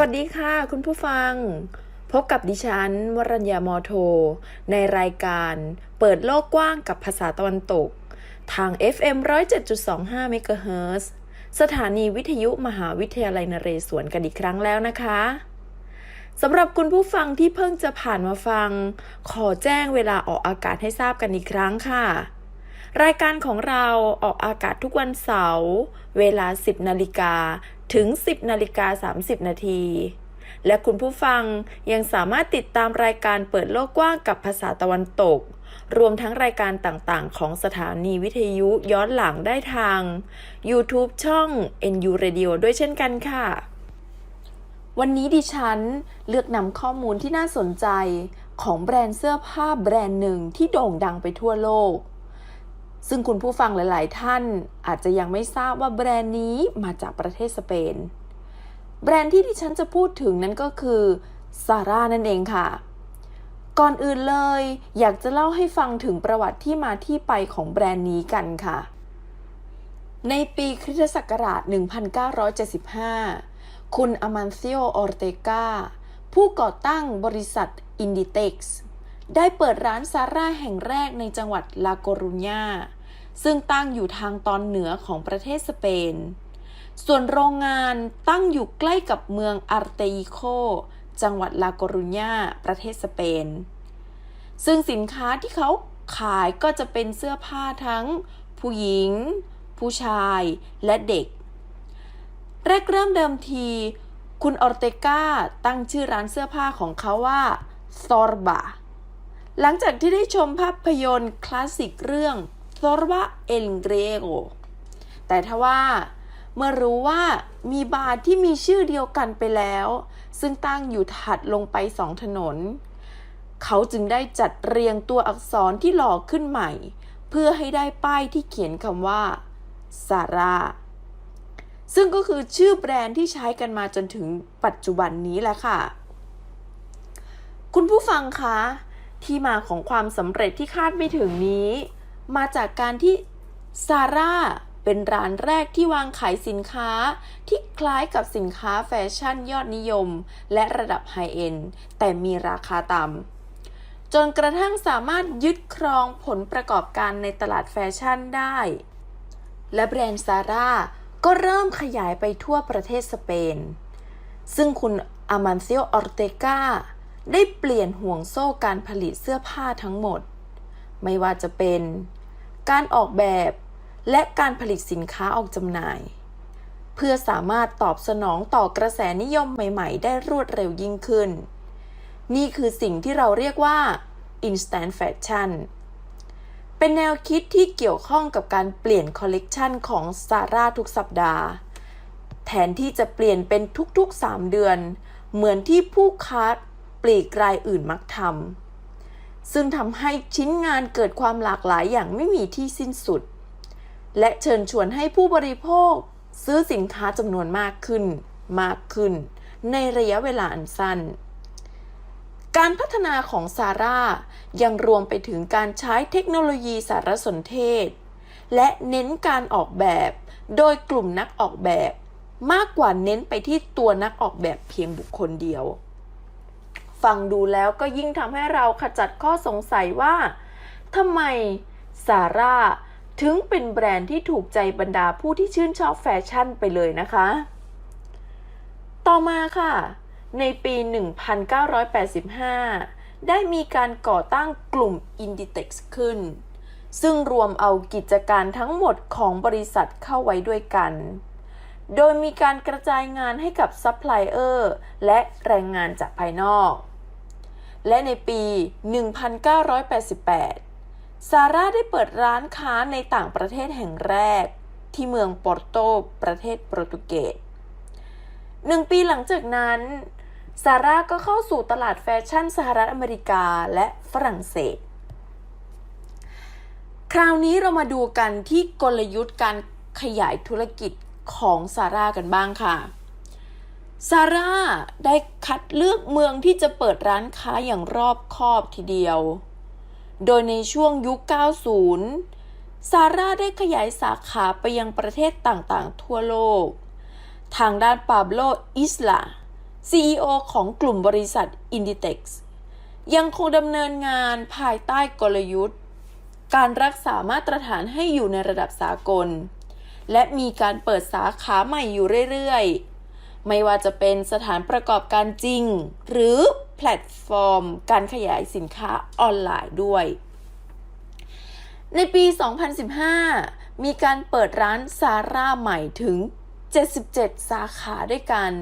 วัสดีค่ะ คุณผู้ฟัง พบกับดิฉัน วรัญญามอโท ในรายการเปิดโลกกว้างกับภาษาตะวันตก ทาง FM 107.25 MHz สถานีวิทยุมหาวิทยาลัยนเรศวรกันอีกครั้งแล้วนะคะสำหรับคุณผู้ฟังที่เพิ่งจะผ่านมาฟัง ขอแจ้งเวลาออกอากาศให้ทราบกันอีกครั้งค่ะ รายการของเราออกอากาศทุกวันเสาร์เวลา 10นาฬิกา ถึง 10นาฬิกา30 นาที และคุณผู้ฟังยังสามารถติดตามรายการเปิดโลกกว้างกับภาษาตะวันตก รวมทั้งรายการต่างๆ ของสถานีวิทยุย้อนหลังได้ทาง YouTube ช่อง NU Radio ด้วยเช่นกันค่ะ วันนี้ดิฉันเลือกนำข้อมูลที่น่าสนใจของแบรนด์เสื้อผ้าแบรนด์หนึ่งที่โด่งดังไปทั่วโลก ซึ่งคุณผู้ฟังหลาย ๆ ท่านอาจจะยังไม่ทราบว่าแบรนด์นี้มาจากประเทศสเปน แบรนด์ที่ดิฉันจะพูดถึงนั้นก็คือซาร่านั่นเองค่ะ ก่อนอื่นเลย อยากจะเล่าให้ฟังถึงประวัติที่มาที่ไปของแบรนด์นี้กันค่ะ ในปีคริสตศักราช 1975 คุณอมันซิโอ ออร์เตกาผู้ก่อตั้งบริษัทอินดิเต็กซ์ ได้เปิดร้านซาร่าแห่งแรกในจังหวัดลาโกรุญาซึ่งตั้งอยู่ทางตอนเหนือของประเทศสเปน ส่วนโรงงานตั้งอยู่ใกล้กับเมืองอาร์เตอิโค จังหวัดลาโกรุญาประเทศสเปน ซึ่งสินค้าที่เขาขายก็จะเป็นเสื้อผ้าทั้ง ผู้หญิง ผู้ชายและเด็ก แรกเริ่มเดิมที คุณออร์เตกาตั้งชื่อร้านเสื้อผ้าของเขาว่าซอร์บา หลังจากที่ได้ชมภาพยนตร์คลาสสิกเรื่อง t o r b a el Griego แต่ทว่าเมื่อรู้ว่ามีบาร์ที่มีชื่อเดียวกันไปแล้ว ซึ่งตั้งอยู่ถัดลงไปสองถนน เขาจึงได้จัดเรียงตัวอักษรที่หล่อขึ้นใหม่ เพื่อให้ได้ป้ายที่เขียนคำว่าซาร่าซึ่งก็คือชื่อแบรนด์ที่ใช้กันมาจนถึงปัจจุบันนี้แหละค่ะ คุณผู้ฟังคะ ที่มาของความสำเร็จที่คาดไม่ถึงนี้ มาจากการที่ซาร่าเป็นร้านแรกที่วางขายสินค้าที่คล้ายกับสินค้าแฟชั่นยอดนิยม และระดับไฮเอ็นแต่มีราคาต่ำจนกระทั่งสามารถยึดครองผลประกอบการในตลาดแฟชั่นได้ และแบรนด์ซาร่าก็เริ่มขยายไปทั่วประเทศสเปน ซึ่งคุณอามันซิโอออร์เตกา ได้เปลี่ยนห่วงโซ่การผลิตเสื้อผ้าทั้งหมด ไม่ว่าจะเป็น การออกแบบและการผลิตสินค้าออกจำหน่าย เพื่อสามารถตอบสนองต่อกระแสนิยมใหม่ ๆ ได้รวดเร็วยิ่งขึ้น นี่คือสิ่งที่เราเรียกว่า instant fashion เป็นแนวคิดที่เกี่ยวข้องกับการเปลี่ยนคอลเลกชันของซาร่าทุกสัปดาห์ แทนที่จะเปลี่ยนเป็นทุกๆ 3 เดือน เหมือนที่ผู้ค้า ปลีกรายอื่นมักทำซึ่งทำให้ชิ้นงานเกิดความหลากหลายอย่างไม่มีที่สิ้นสุด และเชิญชวนให้ผู้บริโภคซื้อสินค้าจำนวนมากขึ้น มากขึ้น ในระยะเวลาอันสั้น การพัฒนาของซาร่ายังรวมไปถึงการใช้เทคโนโลยีสารสนเทศ และเน้นการออกแบบ โดยกลุ่มนักออกแบบ มากกว่าเน้นไปที่ตัวนักออกแบบเพียงบุคคลเดียว ฟังดูแล้วก็ยิ่งทำให้เราขจัดข้อสงสัยว่าทำไมซาร่าถึงเป็นแบรนด์ที่ถูกใจบรรดาผู้ที่ชื่นชอบแฟชั่นไปเลยนะคะ ต่อมาค่ะ ในปี 1985 ได้มีการก่อตั้งกลุ่ม Inditex ขึ้น ซึ่งรวมเอากิจการทั้งหมดของบริษัทเข้าไว้ด้วยกัน โดยมีการกระจายงานให้กับซัพพลายเออร์และแรงงานจากภายนอก และในปี 1988 ซาร่าได้เปิดร้านค้าในต่างประเทศแห่งแรก ที่เมืองปอร์โต ประเทศโปรตุเกสหนึ่งปีหลังจากนั้นซาร่าก็เข้าสู่ตลาดแฟชั่นสหรัฐอเมริกาและฝรั่งเศส คราวนี้เรามาดูกันที่กลยุทธ์การขยายธุรกิจของซาร่ากันบ้างค่ะ ซาร่าได้คัดเลือกเมืองที่จะเปิดร้านค้าอย่างรอบคอบทีเดียว โดยในช่วงยุค 90 ซาร่าได้ขยายสาขาไปยังประเทศต่างๆ ทั่วโลก ทางด้านปาโบโลอิสลา CEO ของกลุ่มบริษัท Inditex ยังคงดำเนินงานภายใต้กลยุทธ์ การรักษามาตรฐานให้อยู่ในระดับสากล และมีการเปิดสาขาใหม่อยู่เรื่อยๆ ไม่ว่าจะเป็นสถานประกอบการจริง หรือแพลตฟอร์ม การขยายสินค้าออนไลน์ด้วย ในปี 2015 มีการเปิดร้านซาร่าใหม่ถึง 77 สาขาด้วยกัน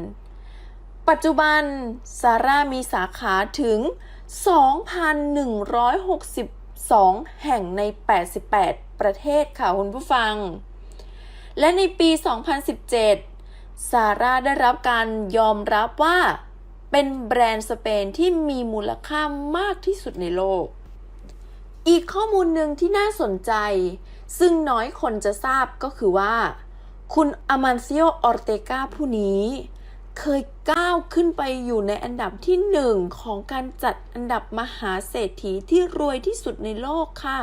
ปัจจุบันซาร่ามีสาขาถึง 2,162 แห่งใน 88 ประเทศค่ะคุณผู้ฟัง และในปี 2017 ซาร่าได้รับการยอมรับว่า เป็นแบรนด์สเปนที่มีมูลค่ามากที่สุดในโลก อีกข้อมูลหนึ่งที่น่าสนใจ ซึ่งน้อยคนจะทราบก็คือว่า คุณอามันซิโอออร์เตกาผู้นี้ เคยก้าวขึ้นไปอยู่ในอันดับที่หนึ่งของการจัดอันดับมหาเศรษฐีที่รวยที่สุดในโลกค่ะ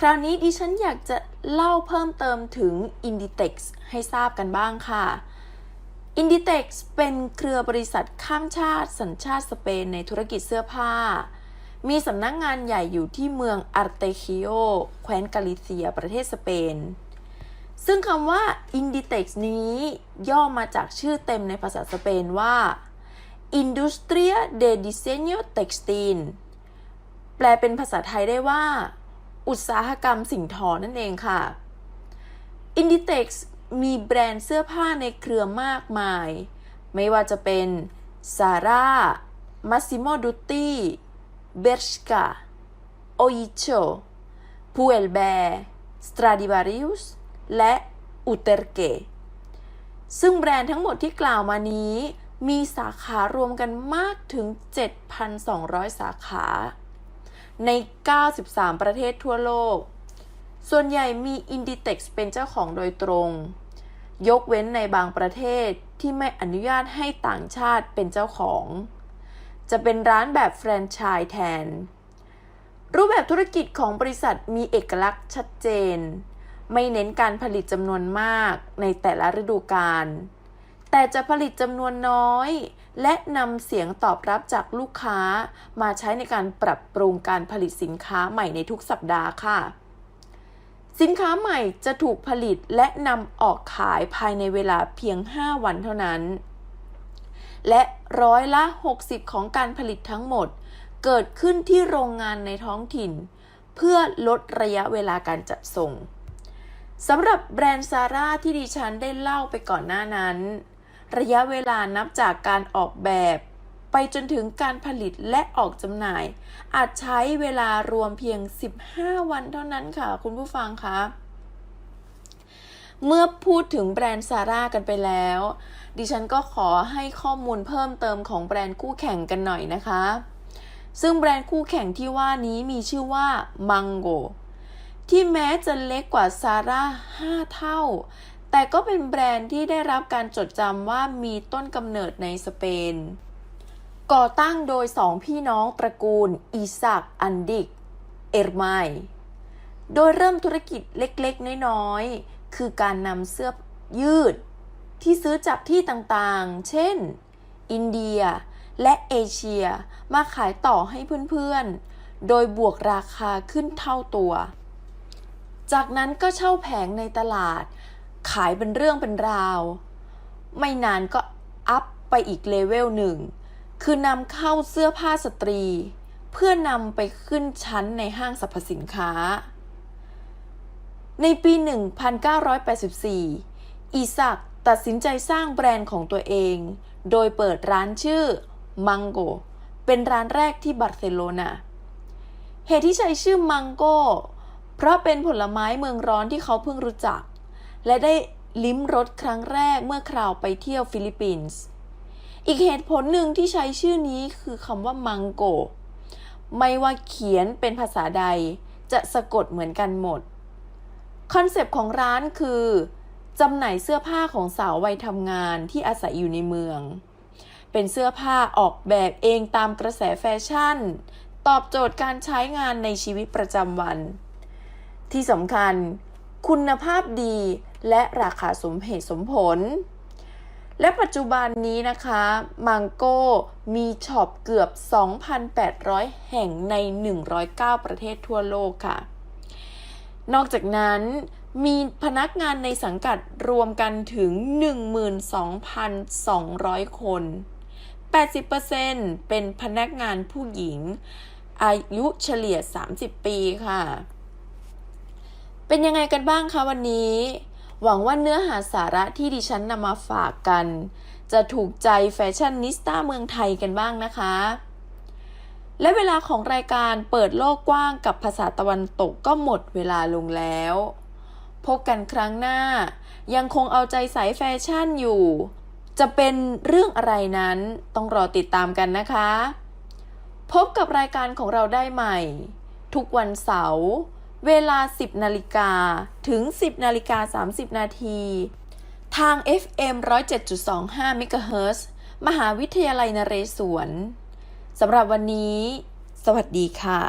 คราวนี้ดิฉันอยากจะเล่าเพิ่มเติมถึง Inditex ให้ทราบกันบ้างค่ะ Inditex เป็นเครือบริษัทข้ามชาติสัญชาติสเปนในธุรกิจเสื้อผ้า มีสำนักงงานใหญ่อยู่ที่เมืองอาร์เตคิโอ แคว้นกาลิเซีย ประเทศสเปน ซึ่งคำว่า Inditex นี้ย่อมาจากชื่อเต็มในภาษาสเปนว่า Industria de Diseño Textil แปลเป็นภาษาไทยได้ว่า อุตสาหกรรมสิ่งทอนั่นเองค่ะ Inditex มีแบรนด์เสื้อผ้าในเครือมากมาย ไม่ว่าจะเป็น Zara, Massimo Dutti, Bershka, Oicho, Pull&Bear, Stradivarius และ Uterque ซึ่งแบรนด์ทั้งหมดที่กล่าวมานี้ มีสาขารวมกันมากถึง 7,200 สาขา ใน 93 ประเทศทั่วโลก ส่วนใหญ่มี Inditex เป็นเจ้าของโดยตรง ยกเว้นในบางประเทศที่ไม่อนุญาตให้ต่างชาติเป็นเจ้าของ จะเป็นร้านแบบแฟรนไชส์แทน รูปแบบธุรกิจของบริษัทมีเอกลักษณ์ชัดเจน ไม่เน้นการผลิตจำนวนมากในแต่ละฤดูกาล แต่จะผลิตจำนวนน้อย และนำเสียงตอบรับจากลูกค้า มาใช้ในการปรับปรุงการผลิตสินค้าใหม่ในทุกสัปดาห์ค่ะ สินค้าใหม่จะถูกผลิตและนำออกขายภายในเวลาเพียง 5 วันเท่านั้น และร้อยละ 60 ของการผลิตทั้งหมด เกิดขึ้นที่โรงงานในท้องถิ่น เพื่อลดระยะเวลาการจัดส่งสำหรับแบรนด์ซาร่าที่ดิฉันได้เล่าไปก่อนหน้านั้น ระยะเวลานับจากการออกแบบ ไปจนถึงการผลิตและออกจำหน่าย อาจใช้เวลารวมเพียง 15 วันเท่านั้นค่ะ คุณผู้ฟังคะเมื่อพูดถึงแบรนด์ซาร่ากันไปแล้ว ดิฉันก็ขอให้ข้อมูลเพิ่มเติมของแบรนด์คู่แข่งกันหน่อยนะคะ ซึ่งแบรนด์คู่แข่งที่ว่านี้มีชื่อว่ามังโกที่แม้จะเล็กกว่าซาร่า5เท่า แต่ก็เป็นแบรนด์ที่ได้รับการจดจำว่ามีต้นกำเนิดในสเปน ก่อตั้งโดยสองพี่น้องตระกูลอีซักอันดิก เอร์ไมโดยเริ่มธุรกิจเล็กๆ น้อยๆ คือการนำเสื้อยืด ที่ซื้อจากที่ต่างๆ เช่น อินเดียและเอเชียมาขายต่อให้เพื่อนๆ โดยบวกราคาขึ้นเท่าตัว จากนั้นก็เช่าแผงในตลาด ขายเป็นเรื่องเป็นราว ไม่นานก็อัพไปอีกเลเวลหนึ่ง คือนำเข้าเสื้อผ้าสตรี เพื่อนำไปขึ้นชั้นในห้างสรรพสินค้า ในปี 1984 อีซักตัดสินใจสร้างแบรนด์ของตัวเอง โดยเปิดร้านชื่อมังโกเป็นร้านแรกที่บาร์เซโลนาเหตุที่ใช้ชื่อมังโกเพราะเป็นผลไม้เมืองร้อนที่เขาเพิ่งรู้จัก และได้ลิ้มรสครั้งแรกเมื่อคราวไปเที่ยวฟิลิปปินส์ อีกเหตุผลหนึ่งที่ใช้ชื่อนี้คือคำว่ามังโก ไม่ว่าเขียนเป็นภาษาใดจะสะกดเหมือนกันหมด คอนเซปต์ของร้านคือจำหน่ายเสื้อผ้าของสาววัยทำงานที่อาศัยอยู่ในเมือง เป็นเสื้อผ้าออกแบบเองตามกระแสแฟชั่น ตอบโจทย์การใช้งานในชีวิตประจำวัน ที่สำคัญ คุณภาพดี และราคาสมเหตุสมผล และปัจจุบันนี้นะคะมังโก้มีช็อปเกือบ 2,800 แห่งใน 109 ประเทศทั่วโลกค่ะ นอกจากนั้นมีพนักงานในสังกัดรวมกันถึง 12,200 คน 80%เป็นพนักงานผู้หญิง อายุเฉลี่ย 30 ปีค่ะ เป็นยังไงกันบ้างคะวันนี้ หวังว่าเนื้อหาสาระที่ดิฉันนำมาฝากกัน จะถูกใจแฟชั่นนิสต้าเมืองไทยกันบ้างนะคะ และเวลาของรายการเปิดโลกกว้างกับภาษาตะวันตกก็หมดเวลาลงแล้ว พบกันครั้งหน้า ยังคงเอาใจใส่แฟชั่นอยู่ จะเป็นเรื่องอะไรนั้นต้องรอติดตามกันนะคะ พบกับรายการของเราได้ใหม่ ทุกวันเสาร์ เวลา 10นาฬิกาถึง 10นาฬิกา30 นาที ทาง FM 107.25 MHz มหาวิทยาลัยนเรศวรสำหรับวันนี้ สวัสดีค่ะ